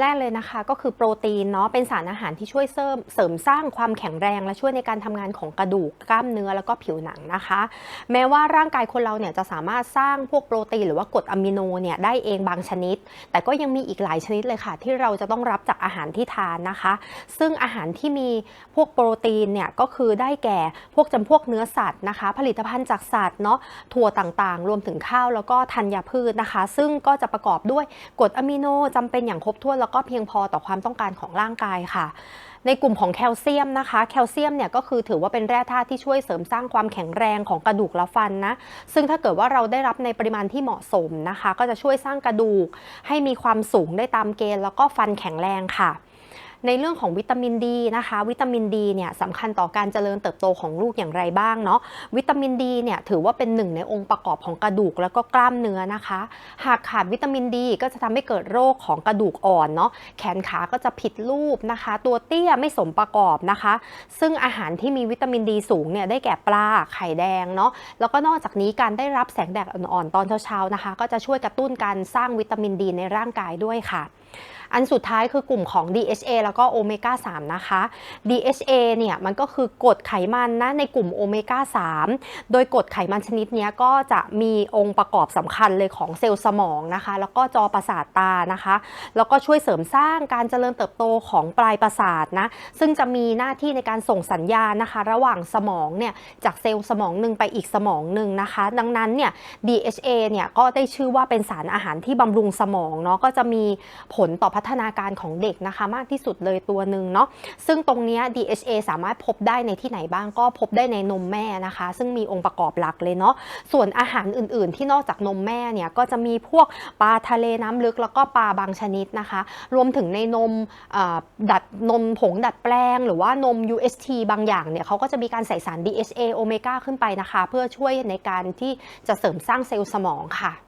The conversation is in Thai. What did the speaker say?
แรกเลยนะคะ ก็คือโปรตีนเนาะเป็นสารอาหารที่ช่วยเสริมเสริมสร้างความแข็งแรง และช่วยในการทำงานของกระดูกกล้ามเนื้อแล้วก็ผิวหนังนะคะ แม้ว่าร่างกายคนเราเนี่ยจะสามารถสร้างพวกโปรตีนหรือว่ากรดอะมิโนเนี่ยได้เองบางชนิด แต่ก็ยังมีอีกหลายชนิดเลยค่ะ ที่เราจะต้องรับจากอาหารที่ทานนะคะ ซึ่งอาหารที่มีพวกโปรตีนเนี่ยก็คือได้แก่พวกจำพวกเนื้อสัตว์นะคะ ผลิตภัณฑ์จากสัตว์เนาะถั่วต่างๆ รวมถึงข้าวแล้วก็ธัญพืชนะคะ ซึ่งก็จะประกอบด้วยกรดอะมิโนจำเป็นอย่างครบถ้วนแล้วก็เพียงพอต่อความต้องการของร่างกายค่ะ ในกลุ่มของแคลเซียมนะคะ แคลเซียมเนี่ยก็คือถือว่าเป็นแร่ธาตุที่ช่วยเสริมสร้างความแข็งแรงของกระดูกและฟันนะ ซึ่งถ้าเกิดว่าเราได้รับในปริมาณที่เหมาะสมนะคะ ก็จะช่วยสร้างกระดูก ให้มีความสูงได้ตามเกณฑ์แล้วก็ฟันแข็งแรงค่ะ ในเรื่องของวิตามินดีนะคะ วิตามินดีเนี่ยสำคัญต่อการเจริญเติบโตของลูกอย่างไรบ้างเนาะวิตามินดีเนี่ยถือว่าเป็นหนึ่งในองค์ประกอบของกระดูกแล้วก็กล้ามเนื้อนะคะ หากขาดวิตามินดีก็จะทำให้เกิดโรคของกระดูกอ่อนเนาะแขนขาก็จะผิดรูปนะคะ ตัวเตี้ยไม่สมประกอบนะคะ ซึ่งอาหารที่มีวิตามินดีสูงเนี่ยได้แก่ปลาไข่แดงเนาะแล้วก็นอกจากนี้การได้รับแสงแดดอ่อนๆตอนเช้าๆนะคะ ก็จะช่วยกระตุ้นการสร้างวิตามินดีในร่างกายด้วยค่ะ อันสุดท้ายคือกลุ่มของ DHA แล้วก็โอเมก้า3นะคะ DHA เนี่ยมันก็คือกรดไขมันนะในกลุ่มโอเมก้า3โดยกรดไขมันชนิดนี้ก็จะมีองค์ประกอบสำคัญเลยของเซลล์สมองนะคะ แล้วก็จอประสาทตานะคะ แล้วก็ช่วยเสริมสร้างการเจริญเติบโตของปลายประสาทนะ ซึ่งจะมีหน้าที่ในการส่งสัญญาณนะคะ ระหว่างสมองเนี่ยจากเซลล์สมองหนึ่งไปอีกสมองหนึ่งนะคะ ดังนั้นเนี่ย DHA เนี่ยก็ได้ชื่อว่าเป็นสารอาหารที่บำรุงสมองเนาะก็จะมีผลต่อพัฒนาการของเด็กนะคะ มากที่สุดเลยตัวหนึ่งเนาะซึ่งตรงนี้ DHA สามารถพบได้ในที่ไหนบ้างก็พบได้ในนมแม่นะคะ ซึ่งมีองค์ประกอบหลักเลยเนาะส่วนอาหารอื่นๆ ที่นอกจากนมแม่เนี่ยก็จะมีพวกปลาทะเลน้ำลึกแล้วก็ปลาบางชนิดนะคะ รวมถึงในนมดัดนมผงดัดแปลง หรือว่านม UHT บางอย่างเนี่ยเขาก็จะมีการใส่สาร DHA โอเมก้าขึ้นไปนะคะ เพื่อช่วยในการที่จะเสริมสร้างเซลล์สมองค่ะ